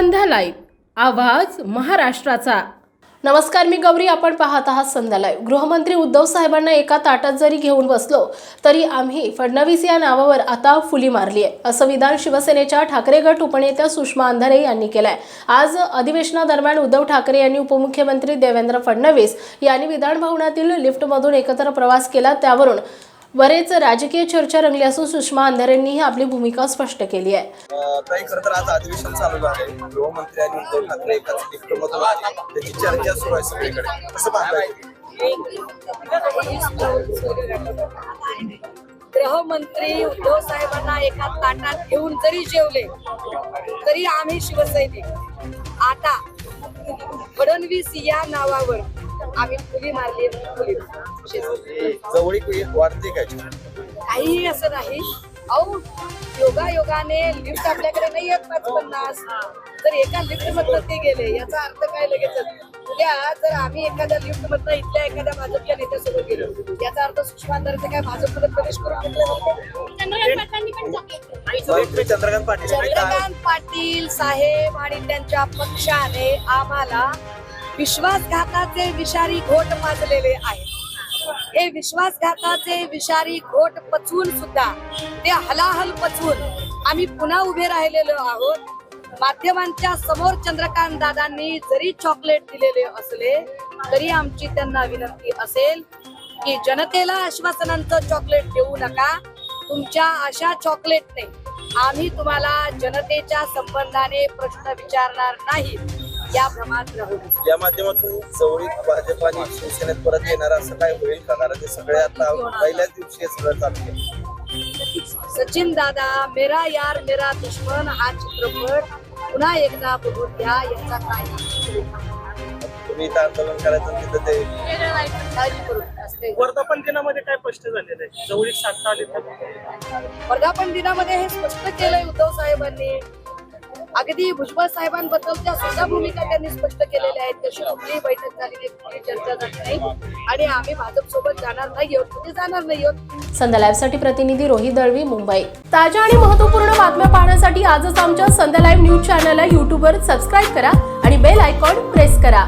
संध्या live आवाज महाराष्ट्राचा. नमस्कार मी गौरी. आपण पाहत आहात संध्या लाईव्ह गृहमंत्री उद्धव साहेबांना एका ताटात जरी घेऊन बसलो तरी आम्ही फडणवीस या नावावर आता फुली मारली आहे असं विधान शिवसेनेच्या ठाकरे गट उपनेत्या सुषमा अंधारे यांनी केलंय. आज अधिवेशनादरम्यान उद्धव ठाकरे यांनी उपमुख्यमंत्री देवेंद्र फडणवीस यांनी विधान भवनातील लिफ्टमधून एकत्र प्रवास केला त्यावरून बरेच राजकीय चर्चा रंगली असून सुषमा अंधारेंनीही आपली भूमिका स्पष्ट केली आहे. खरं तर आज अधिवेशन चालू गृहमंत्री आणि उद्धव ठाकरे एकाच लिफ्ट मधून आले त्याची चर्चा सुरू आहे सगळीकडे. कसं पाहताय? गृहमंत्री उद्धव साहेबांना एका ताटात घेऊन जरी जेवले तरी आम्ही शिवसैनिक. आता फडणवीस या नावावर आम्ही फुली मारली फुली जवळीक वाढते काय? काहीही असं नाही. अहो योगा योगाने लिफ्ट आपल्याकडे नाही येत पाच पन्नास. जर एका लिफ्ट मधनं ते गेले याचा अर्थ काय लगेच? उद्या जर आम्ही एखाद्या लिफ्ट मधनं इथल्या एखाद्या भाजपच्या नेत्यासोबत गेलो याचा अर्थ सुषमा अंधारेचं काय भाजपमध्ये प्रवेश करून घेतलं चंद्रकांत पाटील साहेब आणि त्यांच्या पक्षाने आम्हाला विश्वासघाताचे विषारी घोट माजलेले आहेत. हे विश्वासघाताचे विषारी घोट पचवून सुद्धा ते हलाहल पचवून आम्ही पुन्हा उभे राहिलेलो आहोत. माध्यमांच्या समोर चंद्रकांत दादांनी जरी चॉकलेट दिलेले असले तरी आमची त्यांना विनंती असेल की जनतेला आश्वासनांचं चॉकलेट देऊ नका. तुमच्या अशा चॉकलेटने आम्ही तुम्हाला जनतेच्या संबंधाने प्रश्न विचारणार नाही. या भ्रमात राहू नये. या माध्यमातून जवळीक भाजप आणि शिवसेनेत परत येणार असं काय होईल का? कारण ते सगळे आता पहिल्याच दिवशी हे सगळं चालू आहे. सचिन दादा मेरा यार मेरा दुश्मन हा चित्रपट पुन्हा एकदा बघून घ्या याचा काही तुम्ही इथं आंदोलन करायचं तिथं ते काळजी करू नका. वर्धापन दिनामध्ये काय स्पष्ट झालेलं आहे? जवळीक साधता आली तर? वर्धापन दिनामध्ये हे स्पष्ट केलंय उद्धव साहेबांनी. अगदी भुजबळ साहेबांबद्दलच्या सुद्धा भूमिका त्यांनी स्पष्ट केलेल्या आहेत. तशी कुठलीही बैठक झाली नाही कुठलीही चर्चा झाली नाही. आणि आम्ही भाजप सोबत जाणार नाही आहोत कुठे जाणार नाही आहोत? संध्या लाईव्हसाठी प्रतिनिधी रोहित दळवी मुंबई. ताज्या आणि महत्त्वपूर्ण बातम्या पाहण्यासाठी आजच आमच्या संध्या लाईव्ह न्यूज चॅनलला यूट्यूबवर सबस्क्राईब करा आणि बेल आयकॉन प्रेस करा.